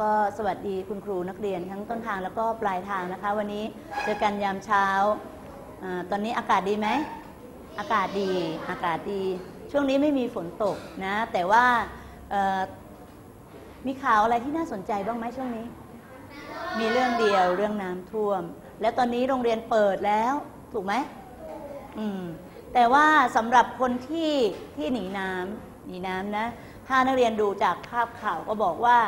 ก็สวัสดีคุณครูนักเรียนทั้งต้นทางแล้วก็ปลายทางนะคะ วันนี้เจอกันยามเช้าอาตอนนี้อากาศดีไหม อากาศดีอากาศดี ช่วงนี้ไม่มีฝนตกนะ แต่ว่าเอ่อมีข่าวอะไรที่น่าสนใจบ้างไหมช่วงนี้ มีเรื่องเดียวเรื่องน้ำท่วม และตอนนี้โรงเรียนเปิดแล้ว ถูกไหมอืมแต่ว่าสำหรับคนที่ที่หนีน้ำหนีน้ำนะ ถ้านักเรียนดูจากภาพข่าวก็บอกว่า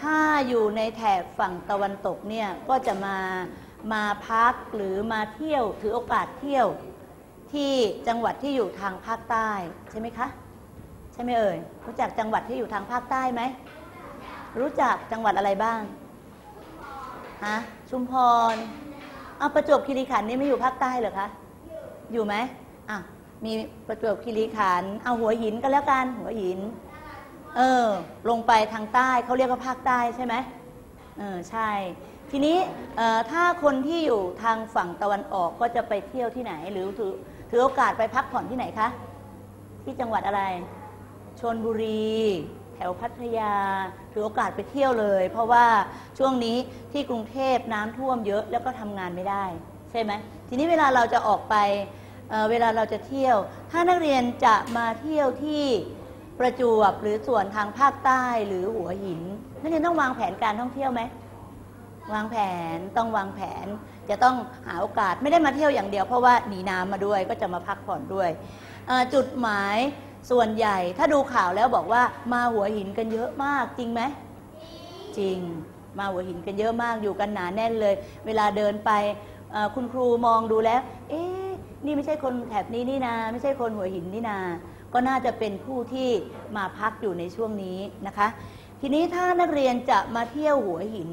ถ้าอยู่ในแถบฝั่งตะวันตกเนี่ยก็จะมามาพักหรือมาเที่ยวถือโอกาสเที่ยวที่จังหวัดที่อยู่ทางภาคใต้ใช่ไหมคะใช่ไหมเอ่ยรู้จักจังหวัดที่อยู่ทางภาคใต้ไหมรู้จักจังหวัดอะไรบ้างฮะชุมพรเอาประจวบคีรีขันธ์นี่ไม่อยู่ภาคใต้เหรอคะอยู่ไหมอะมีประจวบคีรีขันธ์เอาหัวหินก็แล้วกันหัวหิน เออ ลงไปทางใต้เขาเรียกว่าภาคใต้ใช่ไหมเออใช่ ทีนี้ถ้าคนที่อยู่ทางฝั่งตะวันออกก็จะไปเที่ยวที่ไหน หรือถือถือโอกาสไปพักผ่อนที่ไหนคะที่จังหวัดอะไรชนบุรีแถวพัทยาถือโอกาสไปเที่ยวเลย เพราะว่าช่วงนี้ที่กรุงเทพน้ำท่วมเยอะแล้วก็ทำงานไม่ได้ ใช่ไหมทีนี้เวลาเราจะออกไปเเวลาเราจะเที่ยว ถ้านักเรียนจะมาเที่ยวที่ ประจวบหรือส่วนทางภาคใต้หรือหัวหินนักเรียนต้องวางแผนการท่องเที่ยวไหมวางแผนต้องวางแผน จะต้องหาโอกาสไม่ได้มาเที่ยวอย่างเดียว เพราะว่าหนีน้ำมาด้วยก็จะมาพักผ่อนด้วย จุดหมายส่วนใหญ่ถ้าดูข่าวแล้วบอกว่ามาหัวหินกันเยอะมากจริงไหมจริงมาหัวหินกันเยอะมากอยู่กันหนาแน่นเลย เวลาเดินไปคุณครูมองดูแล้ว เอ๊ะนี่ไม่ใช่คนแถบนี้นี่นา ไม่ใช่คนหัวหินนี่นา ก็น่าจะเป็นผู้ที่มาพักอยู่ในช่วงนี้นะคะ ทีนี้ถ้านักเรียนจะมาเที่ยวหัวหิน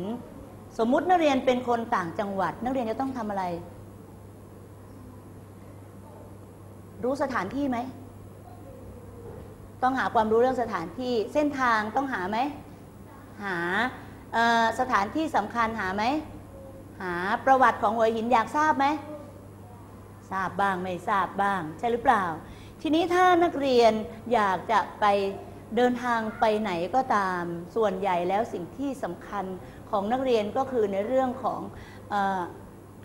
สมมุตินักเรียนเป็นคนต่างจังหวัด นักเรียนจะต้องทำอะไร รู้สถานที่ไหม ต้องหาความรู้เรื่องสถานที่เส้นทางต้องหาไหม หาสถานที่สำคัญหาไหม หาประวัติของหัวหินอยากทราบไหมทราบบ้างไม่ทราบบ้าง ใช่หรือเปล่า ทีนี้ถ้านักเรียนอยากจะไปเดินทางไปไหนก็ตาม ส่วนใหญ่แล้วสิ่งที่สำคัญของนักเรียนก็คือในเรื่องของอ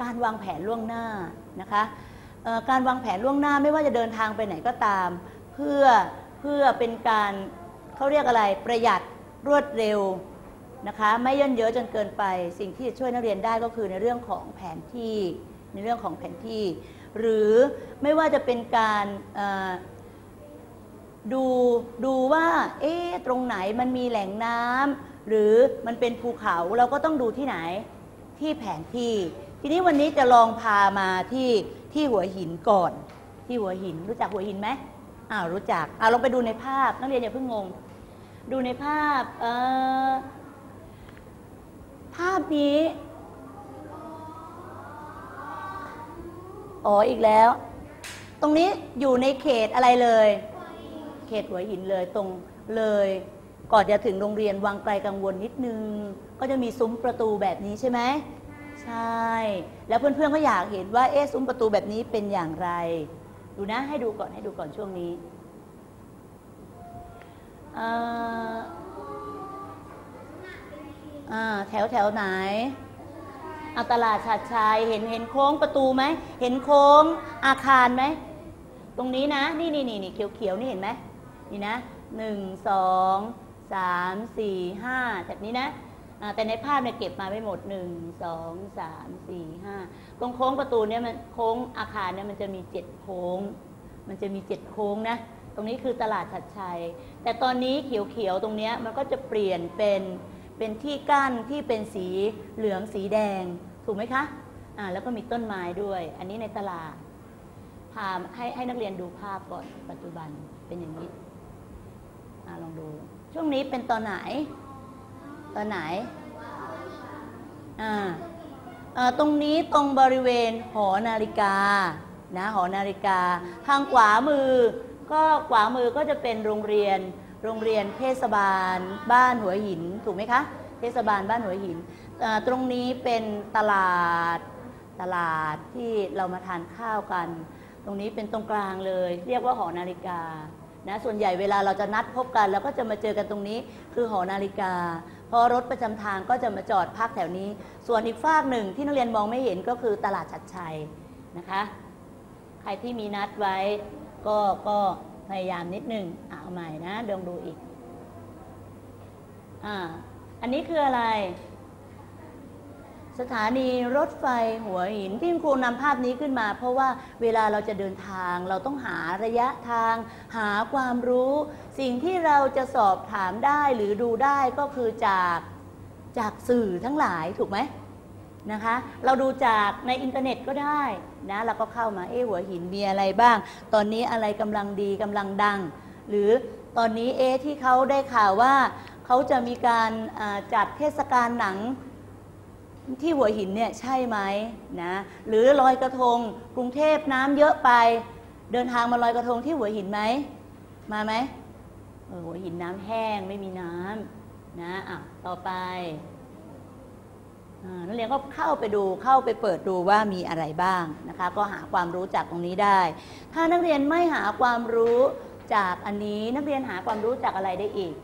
การวางแผนล่วงหน้านะคะการวางแผนล่วงหน้าไม่ว่าจะเดินทางไปไหนก็ตาม เพื่อเพื่อเป็นการเขาเรียกอะไรประหยัดรวดเร็วนะคะไม่ย่นเยอะจนเกินไป สิ่งที่จะช่วยนักเรียนได้ก็คือในเรื่องของแผนที่ในเรื่องของแผนที่ หรือไม่ว่าจะเป็นการดูดูว่าเอ๊ะตรงไหนมันมีแหล่งน้ำหรือมันเป็นภูเขาเราก็ต้องดูที่ไหนที่แผนที่ ทีนี้วันนี้จะลองพามาที่ที่หัวหินก่อน ที่หัวหินรู้จักหัวหินไหมอ้าวรู้จักอ่าลองไปดูในภาพ นักเรียนอย่าเพิ่งงง ดูในภาพเออภาพนี้ อ๋ออีกแล้ว ตรงนี้อยู่ในเขตอะไรเลย เขตหัวหินเลยตรงเลย ก่อนจะถึงโรงเรียนวังไกลกังวลนิดนึง ก็จะมีซุ้มประตูแบบนี้ใช่ไหมใช่ แล้วเพื่อนๆก็อยากเห็นว่าเอ๊ะซุ้มประตูแบบนี้เป็นอย่างไร ดูนะให้ดูก่อนให้ดูก่อนช่วงนี้อ่ออ่าแถวแถวไหน เอาตลาดชัดชัยเห็นเห็นโค้งประตูไหมเห็นโค้งอาคารไหมตรงนี้นะ นี่นี่นี่นี่เขียวเขียวนี่เห็นไหมนี่นะหนึ่งสองสามสี่ห้าแบบนี้นะแต่ในภาพเนี่ยเก็บมาไม่หมดหนึ่งสองสามสี่ห้าตรงโค้งประตูเนี่ยมันโค้งอาคารเนี่ยมันจะมีเจ็ดโค้ง มันจะมีเจ็ดโค้งนะตรงนี้คือตลาดชัดชัย แต่ตอนนี้เขียวเขียวๆตรงเนี้ยมันก็จะเปลี่ยนเป็น เป็นที่กั้นที่เป็นสีเหลืองสีแดง ถูกไหมคะอ่าแล้วก็มีต้นไม้ด้วย อันนี้ในตลาดพาให้ให้นักเรียนดูภาพก่อนปัจจุบันเป็นอย่างนี้อ่าลองดู ช่วงนี้เป็นตอนไหน ตอนไหนอ่าตรงนี้ตรงบริเวณหอนาฬิกานะหอนาฬิกา ทางขวามือ ก็ขวามือก็จะเป็นโรงเรียน โรงเรียนเทศบาลบ้านหัวหินถูกไหมคะเทศบาลบ้านหัวหิน ตรงนี้เป็นตลาดตลาดที่เรามาทานข้าวกัน ตรงนี้เป็นตรงกลางเลย เรียกว่าหอนาฬิกานะส่วนใหญ่เวลาเราจะนัดพบกันเราก็จะมาเจอกันตรงนี้คือหอนาฬิกา พอรถประจำทางก็จะมาจอดพักแถวนี้ ส่วนอีกฝากหนึ่งที่นักเรียนมองไม่เห็นก็คือตลาดชัดชัยนะคะ ใครที่มีนัดไว้ก็ก็ พยายามนิดหนึ่งเอาใหม่นะเดองดูอีกอ่าอันนี้คืออะไร สถานีรถไฟหัวหินที่ครูนำภาพนี้ขึ้นมา เพราะว่าเวลาเราจะเดินทาง เราต้องหาระยะทาง หาความรู้ สิ่งที่เราจะสอบถามได้หรือดูได้ก็คือจากจากสื่อทั้งหลายถูกไหม นะคะ เราดูจากในอินเทอร์เน็ตก็ได้นะเราก็เข้ามาเอ๊หัวหินมีอะไรบ้าง ตอนนี้อะไรกำลังดีกำลังดัง หรือตอนนี้เอ๊ที่เขาได้ข่าวว่าเขาจะมีการจัดเทศกาลหนังที่หัวหินเนี่ยใช่ไหมนะหรือลอยกระทงกรุงเทพน้ำเยอะไป เดินทางมาลอยกระทงที่หัวหินไหมมาไหมหัวหินน้ำแห้งไม่มีน้ำนะอะต่อไป นักเรียนก็เข้าไปดูเข้าไปเปิดดูว่ามีอะไรบ้างนะคะ ก็หาความรู้จากตรงนี้ได้ ถ้านักเรียนไม่หาความรู้จากอันนี้นักเรียนหาความรู้จากอะไรได้อีก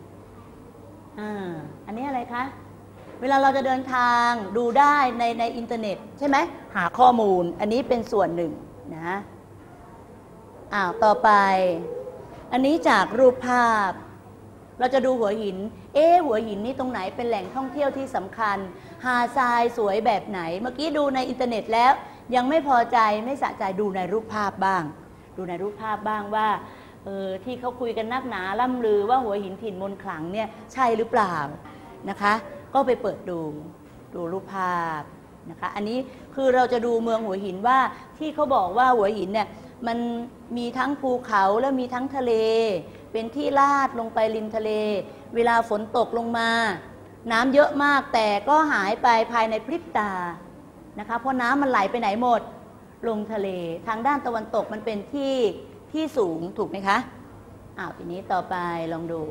อ่าอันนี้อะไรคะเวลาเราจะเดินทางดูได้ในในอินเทอร์เน็ต ใช่ไหมหาข้อมูลอันนี้เป็นส่วนหนึ่งนะอ้าวต่อไป อันนี้จากรูปภาพ เราจะดูหัวหิน เอ๊หัวหินนี่ตรงไหนเป็นแหล่งท่องเที่ยวที่สำคัญ หาทรายสวยแบบไหน เมื่อกี้ดูในอินเทอร์เน็ตแล้ว ยังไม่พอใจไม่สะใจดูในรูปภาพบ้าง ดูในรูปภาพบ้างว่าเออที่เขาคุยกันนักหนาล่ำลือว่าหัวหินถิ่นมนขลังเนี่ยใช่หรือเปล่านะคะ ก็ไปเปิดดูดูรูปภาพนะคะ อันนี้คือเราจะดูเมืองหัวหินว่าที่เขาบอกว่าหัวหินเนี่ยมันมีทั้งภูเขาและมีทั้งทะเล เป็นที่ลาดลงไปริมทะเล เวลาฝนตกลงมา น้ำเยอะมากแต่ก็หายไปภายในพริบตานะคะเพราะน้ำมันไหลไปไหนหมดลงทะเล ทางด้านตะวันตกมันเป็นที่ที่สูงถูกไหมคะอ้าวทีนี้ต่อไปลองดู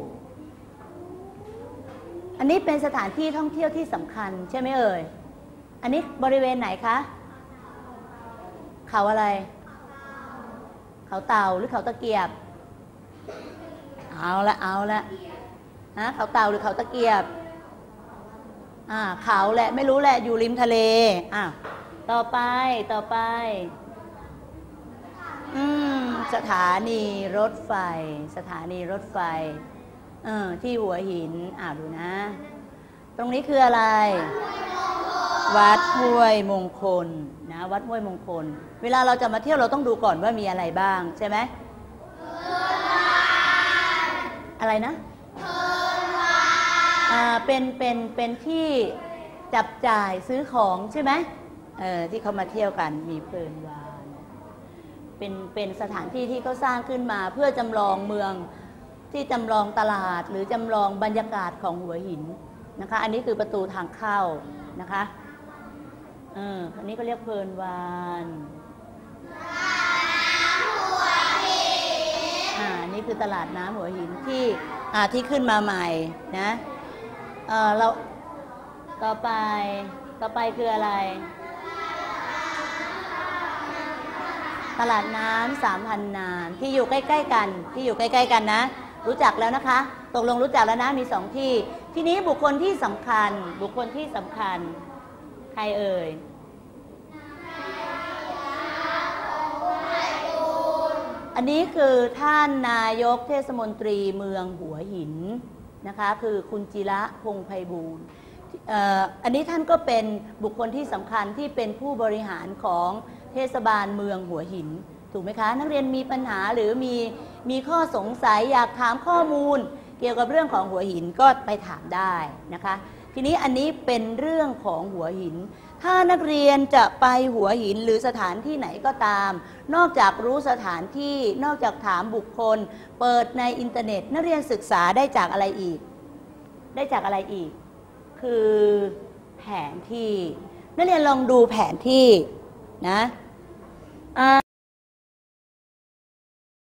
อันนี้เป็นสถานที่ท่องเที่ยวที่สำคัญใช่ไหมเอ่ย อันนี้บริเวณไหนคะเขาอะไร เขาเต่าหรือเขาตะเกียบ เอาละเอาละฮะเขาเต่าหรือเขาตะเกียบ อ่าเขาแหละไม่รู้แหละอยู่ริมทะเล อะต่อไปต่อไป อืมสถานีรถไฟ สถานีรถไฟ เออที่หัวหินอ่าดูนะ ตรงนี้คืออะไร วัดห้วยมงคลนะ วัดห้วยมงคล เวลาเราจะมาเที่ยวเราต้องดูก่อนว่ามีอะไรบ้างใช่ไหม อะไรนะอ่าเป็นเป็นเป็นที่จับจ่ายซื้อของใช่ไหมเออที่เขามาเที่ยวกันมีเพลินวานเป็นเป็นสถานที่ที่เขาสร้างขึ้นมา เพื่อจำลองเมืองที่จำลองตลาดหรือจำลองบรรยากาศของหัวหินนะคะ อันนี้คือประตูทางเข้านะคะเอออันนี้ก็เรียกเพลินวาน คือตลาดน้ำหัวหินที่ที่ขึ้นมาใหม่นะเเราต่อไปต่อไปคืออะไร ตลาดน้ำสามพันนานที่อยู่ใกล้ ๆ กันที่อยู่ใกล้ๆกันนะ รู้จักแล้วนะคะ ตกลงรู้จักแล้วนะมีสองที่ ทีนี้บุคคลที่สำคัญ บุคคลที่สำคัญ ใครเอ่ย อันนี้คือท่านนายกเทศมนตรีเมืองหัวหินนะคะคือคุณจิระพงไพบูลอันนี้ท่านก็เป็นบุคคลที่สำคัญที่เป็นผู้บริหารของเทศบาลเมืองหัวหิน ถูกไหมคะ นักเรียนมีปัญหาหรือมีมีข้อสงสัยอยากถามข้อมูล เกี่ยวกับเรื่องของหัวหินก็ไปถามได้นะคะ ทีนี้อันนี้เป็นเรื่องของหัวหิน ถ้านักเรียนจะไปหัวหินหรือสถานที่ไหนก็ตาม นอกจากรู้สถานที่ นอกจากถามบุคคล เปิดในอินเทอร์เน็ต นักเรียนศึกษาได้จากอะไรอีก ได้จากอะไรอีก คือแผนที่ นักเรียนลองดูแผนที่นะ